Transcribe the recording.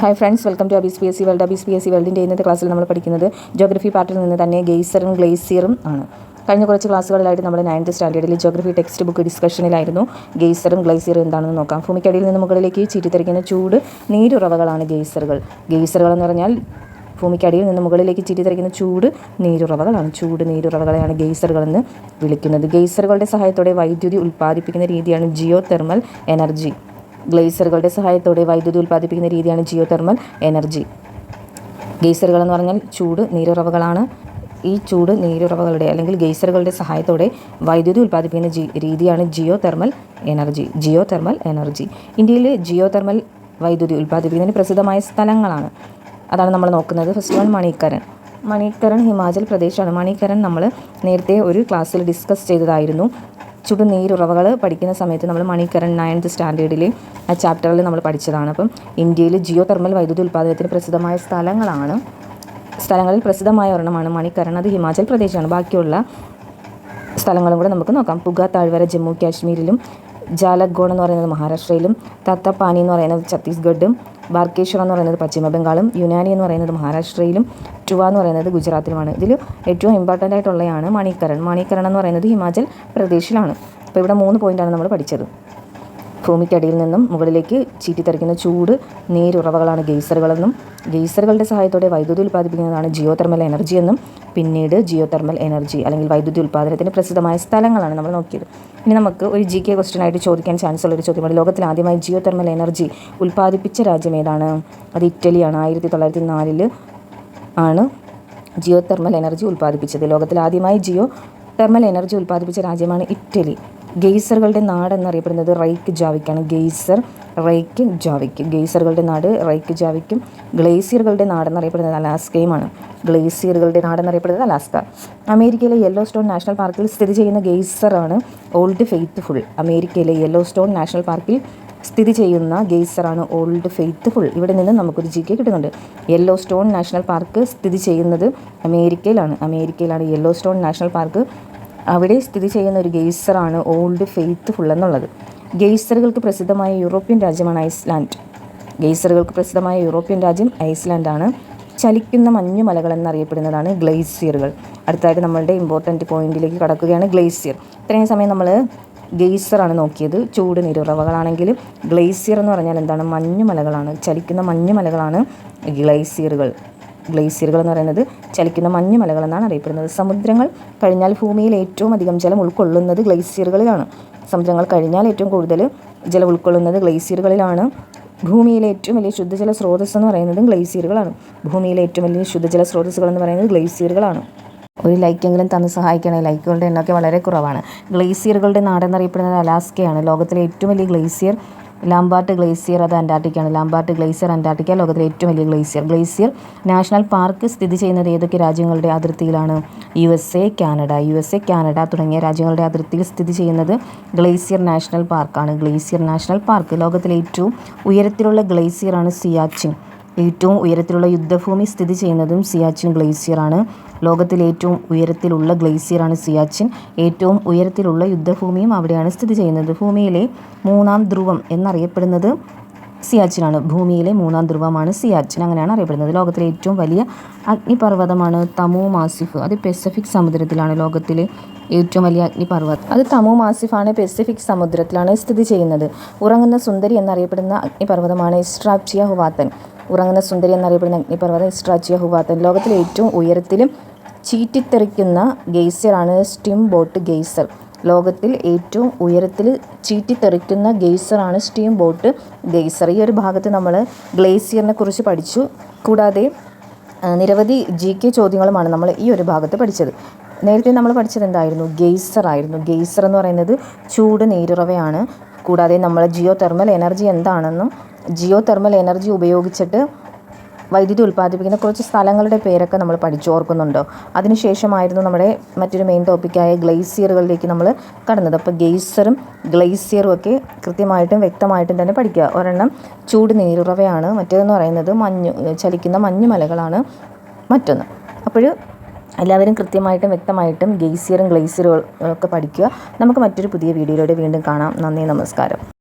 Hi friends welcome to Abees P S C world Abees P S C വേൾഡിന്റെ ഇന്നത്തെ ക്ലാസ്സിൽ നമ്മൾ പഠിക്കുന്നത് geography പാർട്ടിൽ നിന്ന് തന്നെ ഗെയ്സറും ഗ്ലേസിയറും ആണ്. കഴിഞ്ഞ കുറച്ച് ക്ലാസ്സുകളിലായിട്ട് നമ്മൾ നയൻത്ത് സ്റ്റാൻഡേർഡിൽ ജോഗ്രഫി ടെക്സ്റ്റ് ബുക്ക് ഡിസ്കഷനിലായിരുന്നു ഗെയ്സറും ഗ്ലേസിയറും എന്താണെന്ന് നോക്കാം. ഭൂമിക്കടിയിൽ നിന്ന് മുകളിലേക്ക് ചീറ്റിത്തെറിക്കുന്ന ചൂട് നീരുറവകളാണ് ഗെയ്സറുകൾ. ഗെയ്സറുകൾ എന്ന് പറഞ്ഞാൽ ഭൂമിക്കടിയിൽ നിന്ന് മുകളിലേക്ക് ചീറ്റിത്തെറിക്കുന്ന ചൂട് നീരുറവകളാണ്. ചൂട് നീരുറവകളെയാണ് ഗെയ്സറുകളെന്ന് വിളിക്കുന്നത്. ഗെയ്സറുകളുടെ സഹായത്തോടെ വൈദ്യുതി ഉൽപ്പാദിപ്പിക്കുന്ന രീതിയാണ് ജിയോ തെർമൽ എനർജി ഗ്ലേസറുകളുടെ സഹായത്തോടെ വൈദ്യുതി ഉൽപ്പാദിപ്പിക്കുന്ന രീതിയാണ് ജിയോ തെർമൽ എനർജി. ഗെയ്സറുകൾ എന്ന് പറഞ്ഞാൽ ചൂട് നീരുറവകളാണ്. ഈ ചൂട് നീരുറവകളുടെ അല്ലെങ്കിൽ ഗെയ്സറുകളുടെ സഹായത്തോടെ വൈദ്യുതി ഉൽപ്പാദിപ്പിക്കുന്ന ജി രീതിയാണ് geo thermal energy geo thermal energy. ഇന്ത്യയിൽ ജിയോ തെർമൽ വൈദ്യുതി ഉൽപ്പാദിപ്പിക്കുന്നതിന് പ്രസിദ്ധമായ സ്ഥലങ്ങളാണ്. അതാണ് നമ്മൾ നോക്കുന്നത്. First one Manikaran. മണിക്കരൺ ഹിമാചൽ പ്രദേശാണ്. മണിക്കരൺ നമ്മൾ നേരത്തെ ഒരു ക്ലാസ്സിൽ ഡിസ്കസ് ചെയ്തതായിരുന്നു. ചുടുനീരുറവകൾ പഠിക്കുന്ന സമയത്ത് നമ്മൾ മണിക്കരൺ നയൻത്ത് സ്റ്റാൻഡേർഡിൽ ആ ചാപ്റ്ററിൽ നമ്മൾ പഠിച്ചതാണ്. അപ്പം ഇന്ത്യയിൽ ജിയോ തെർമൽ വൈദ്യുതി ഉൽപ്പാദനത്തിന് പ്രസിദ്ധമായ സ്ഥലങ്ങളാണ്. സ്ഥലങ്ങളിൽ പ്രസിദ്ധമായ ഒരെണ്ണമാണ് മണിക്കരൺ അത് ഹിമാചൽ പ്രദേശാണ്. ബാക്കിയുള്ള സ്ഥലങ്ങളും കൂടെ നമുക്ക് നോക്കാം. പുക താഴ്വര ജമ്മു കാശ്മീരിലും ജാലഗോൺ എന്ന് പറയുന്നത് മഹാരാഷ്ട്രയിലും തത്തപ്പാനി എന്ന് പറയുന്നത് ഛത്തീസ്ഗഡും ബാർക്കേശ്വർ എന്ന് പറയുന്നത് പശ്ചിമ ബംഗാളും യുനാനി എന്ന് പറയുന്നത് മഹാരാഷ്ട്രയിലും ടുവ എന്ന് പറയുന്നത് ഗുജറാത്തിലുമാണ്. ഇതിൽ ഏറ്റവും ഇമ്പോർട്ടന്റ് ആയിട്ടുള്ളതാണ് മണിക്കരൺ. മണിക്കരൺ എന്ന് പറയുന്നത് ഹിമാചൽ പ്രദേശിലാണ്. അപ്പോൾ ഇവിടെ മൂന്ന് പോയിന്റാണ് നമ്മൾ പഠിച്ചത്. ഭൂമിക്കടിയിൽ നിന്നും മുകളിലേക്ക് ചീറ്റിത്തെറിക്കുന്ന ചൂട് നീരുറവകളാണ് ഗെയ്സറുകളെന്നും ഗെയ്സറുകളുടെ സഹായത്തോടെ വൈദ്യുതി ഉൽപ്പാദിപ്പിക്കുന്നതാണ് ജിയോ തെർമൽ എനർജി എന്നും പിന്നീട് ജിയോ തെർമൽ എനർജി അല്ലെങ്കിൽ വൈദ്യുതി ഉൽപ്പാദനത്തിന് പ്രസിദ്ധമായ സ്ഥലങ്ങളാണ് നമ്മൾ നോക്കിയത്. ഇനി നമുക്ക് ഒരു ജി കെ ക്വസ്റ്റ്യൻ ആയിട്ട് ചോദിക്കാൻ ചാൻസ് ഉള്ള ഒരു ചോദ്യമാണ്. ലോകത്തിൽ ആദ്യമായി ജിയോ തെർമൽ എനർജി ഉൽപ്പാദിപ്പിച്ച രാജ്യം ഏതാണ്? അത് ഇറ്റലിയാണ്. ആയിരത്തി തൊള്ളായിരത്തി നാലിൽ ആണ് ജിയോ തെർമൽ എനർജി ഉൽപ്പാദിപ്പിച്ചത്. ലോകത്തിൽ ആദ്യമായി ജിയോ തെർമൽ എനർജി ഉൽപ്പാദിപ്പിച്ച രാജ്യമാണ് ഇറ്റലി. ഗെയ്സറുകളുടെ നാട് എന്നറിയപ്പെടുന്നത് റൈക്ക് ജാവിക്കാണ്. ഗെയ്സർ റൈക്ക് ജാവിക്ക്. ഗെയ്സറുകളുടെ നാട് റൈക്ക് ജാവിക്കും. ഗ്ലേസിയറുകളുടെ നാടെന്നറിയപ്പെടുന്നത് അലാസ്കയുമാണ്. ഗ്ലേസിയറുകളുടെ നാടെന്നറിയപ്പെടുന്നത് അലാസ്ക. അമേരിക്കയിലെ യെല്ലോ സ്റ്റോൺ നാഷണൽ പാർക്കിൽ സ്ഥിതി ചെയ്യുന്ന ഗെയ്സറാണ് ഓൾഡ് ഫെയ്ത്ത്ഫുൾ. അമേരിക്കയിലെ യെല്ലോ സ്റ്റോൺ നാഷണൽ പാർക്കിൽ സ്ഥിതി ചെയ്യുന്ന ഗെയ്സറാണ് ഓൾഡ് ഫെയ്ത്ത്ഫുൾ. ഇവിടെ നിന്ന് നമുക്കൊരു ജി കെ കിട്ടുന്നുണ്ട്. യെല്ലോ സ്റ്റോൺ നാഷണൽ പാർക്ക് സ്ഥിതി ചെയ്യുന്നത് അമേരിക്കയിലാണ്. അമേരിക്കയിലാണ് യെല്ലോ സ്റ്റോൺ നാഷണൽ പാർക്ക് അവിടെ സ്ഥിതി ചെയ്യുന്ന ഒരു ഗെയ്സറാണ് ഓൾഡ് ഫെയ്ത്ത്ഫുൾ എന്നുള്ളത്. ഗെയ്സറുകൾക്ക് പ്രസിദ്ധമായ യൂറോപ്യൻ രാജ്യമാണ് ഐസ്ലാൻഡ്. ഗെയ്സറുകൾക്ക് പ്രസിദ്ധമായ യൂറോപ്യൻ രാജ്യം ഐസ്ലാൻഡാണ്. ചലിക്കുന്ന മഞ്ഞുമലകൾ എന്നറിയപ്പെടുന്നതാണ് ഗ്ലേസിയറുകൾ. അടുത്തായിട്ട് നമ്മളുടെ ഇമ്പോർട്ടന്റ് പോയിന്റിലേക്ക് കടക്കുകയാണ് ഗ്ലേസിയർ. ഇത്രയും സമയം നമ്മൾ ഗെയ്സറാണ് നോക്കിയത്. ചൂട് നിരുറവകളാണെങ്കിലും ഗ്ലേസിയർ എന്ന് പറഞ്ഞാൽ എന്താണ്? മഞ്ഞുമലകളാണ്. ചലിക്കുന്ന മഞ്ഞുമലകളാണ് ഗ്ലേസിയറുകൾ. ഗ്ലേസിയറുകൾ എന്ന് പറയുന്നത് ചലിക്കുന്ന മഞ്ഞ് എന്നാണ് അറിയപ്പെടുന്നത്. സമുദ്രങ്ങൾ കഴിഞ്ഞാൽ ഭൂമിയിൽ ഏറ്റവും അധികം ജലം ഉൾക്കൊള്ളുന്നത് ഗ്ലേസിയറുകളിലാണ്. സമുദ്രങ്ങൾ കഴിഞ്ഞാൽ ഏറ്റവും കൂടുതൽ ജലം ഉൾക്കൊള്ളുന്നത് ഗ്ലേസിയറുകളിലാണ്. ഭൂമിയിലെ ഏറ്റവും വലിയ ശുദ്ധജല സ്രോതസ് എന്ന് പറയുന്നത് ഗ്ലേസിയറുകളാണ്. ഭൂമിയിലെ ഏറ്റവും വലിയ ശുദ്ധജല സ്രോതസ്സുകൾ എന്ന് പറയുന്നത് ഗ്ലേസിയറുകളാണ്. ഒരു ലൈക്കെങ്കിലും തന്ന് സഹായിക്കണേ. ലൈക്കുകളുടെ എണ്ണമൊക്കെ വളരെ കുറവാണ്. ഗ്ലേസിയറുകളുടെ നാടെന്നറിയപ്പെടുന്നത് അലാസ്കയാണ്. ലോകത്തിലെ ഏറ്റവും വലിയ ഗ്ലേസിയർ ലാംബാർട്ട് ഗ്ലേസിയർ അത് അന്റാർട്ടിക്കയാണ്. ലാംബാർട്ട് ഗ്ലേസിയർ അന്റാർട്ടിക്ക ലോകത്തിലെ ഏറ്റവും വലിയ ഗ്ലേസിയർ. ഗ്ലേസിയർ നാഷണൽ പാർക്ക് സ്ഥിതി ചെയ്യുന്നത് ഏതൊക്കെ രാജ്യങ്ങളുടെ അതിർത്തിയിലാണ്? U S A Canada. U S A Canada തുടങ്ങിയ രാജ്യങ്ങളുടെ അതിർത്തിയിൽ സ്ഥിതി ചെയ്യുന്നത് ഗ്ലേസിയർ നാഷണൽ പാർക്കാണ്. ഗ്ലേസിയർ നാഷണൽ പാർക്ക് ലോകത്തിലെ ഏറ്റവും ഉയരത്തിലുള്ള ഗ്ലേസിയറാണ് സിയാച്ചിൻ. ഏറ്റവും ഉയരത്തിലുള്ള യുദ്ധഭൂമി സ്ഥിതി ചെയ്യുന്നതും സിയാച്ചിൻ ഗ്ലേസിയറാണ്. ലോകത്തിലെ ഏറ്റവും ഉയരത്തിലുള്ള ഗ്ലേസിയറാണ് സിയാച്ചിൻ. ഏറ്റവും ഉയരത്തിലുള്ള യുദ്ധഭൂമിയും അവിടെയാണ് സ്ഥിതി ചെയ്യുന്നത്. ഭൂമിയിലെ മൂന്നാം ധ്രുവം എന്നറിയപ്പെടുന്നത് സിയാച്ചിനാണ്. ഭൂമിയിലെ മൂന്നാം ധ്രുവമാണ് സിയാച്ചിൻ. അങ്ങനെയാണ് അറിയപ്പെടുന്നത്. ലോകത്തിലെ ഏറ്റവും വലിയ അഗ്നിപർവതമാണ് തമോ മാസിഫ്. അത് പെസഫിക് സമുദ്രത്തിലാണ് ലോകത്തിലെ ഏറ്റവും വലിയ അഗ്നിപർവതം. അത് തമോ മാസിഫാണ് പെസഫിക് സമുദ്രത്തിലാണ് സ്ഥിതി ചെയ്യുന്നത്. ഉറങ്ങുന്ന സുന്ദരി എന്നറിയപ്പെടുന്ന അഗ്നിപർവതമാണ് ഇസ്ട്രാപ്ചിയ ഹുവാത്തൻ. ഉറങ്ങുന്ന സുന്ദരി എന്നറിയപ്പെടുന്ന അഗ്നിപർവതം ഇസ്ട്രാച്ചിയ ഹുവാത്തൻ ലോകത്തിലെ ഏറ്റവും ഉയരത്തിലും ചീറ്റിത്തെറിക്കുന്ന ഗെയ്സറാണ് സ്റ്റീം ബോട്ട് ഗെയ്സർ. ലോകത്തിൽ ഏറ്റവും ഉയരത്തിൽ ചീറ്റിത്തെറിക്കുന്ന ഗെയ്സറാണ് സ്റ്റീം ബോട്ട് ഗെയ്സർ. ഈ ഒരു ഭാഗത്ത് നമ്മൾ ഗ്ലേസിയറിനെ കുറിച്ച് പഠിച്ചു. കൂടാതെ നിരവധി ജി കെ ചോദ്യങ്ങളുമാണ് നമ്മൾ ഈ ഒരു ഭാഗത്ത് പഠിച്ചത്. നേരത്തെ നമ്മൾ പഠിച്ചത് എന്തായിരുന്നു? ഗെയ്സർ ആയിരുന്നു. ഗെയ്സർ എന്ന് പറയുന്നത് ചൂട് നീരുറവയാണ്. കൂടാതെ നമ്മൾ ജിയോ തെർമൽ എനർജി എന്താണെന്നും ജിയോ തെർമൽ എനർജി ഉപയോഗിച്ചിട്ട് വൈദ്യുതി ഉൽപ്പാദിപ്പിക്കുന്ന കുറച്ച് സ്ഥലങ്ങളുടെ പേരൊക്കെ നമ്മൾ പഠിച്ചോർക്കുന്നുണ്ടോ അതിനുശേഷമായിരുന്നു നമ്മുടെ മറ്റൊരു മെയിൻ ടോപ്പിക്കായ ഗ്ലേസിയറുകളിലേക്ക് നമ്മൾ കടന്നത്. അപ്പോൾ ഗെയ്സറും ഗ്ലേസിയറും ഒക്കെ കൃത്യമായിട്ടും വ്യക്തമായിട്ടും തന്നെ പഠിക്കുക. ഒരെണ്ണം ചൂട് നീരുറവയാണ്. മറ്റേതെന്ന് പറയുന്നത് മഞ്ഞ് ചലിക്കുന്ന മഞ്ഞുമലകളാണ് മറ്റൊന്ന്. അപ്പോൾ എല്ലാവരും കൃത്യമായിട്ടും വ്യക്തമായിട്ടും ഗെയ്സിയറും ഗ്ലേസിയറും ഒക്കെ പഠിക്കുക. നമുക്ക് മറ്റൊരു പുതിയ വീഡിയോയിലൂടെ വീണ്ടും കാണാം. നന്ദി നമസ്കാരം.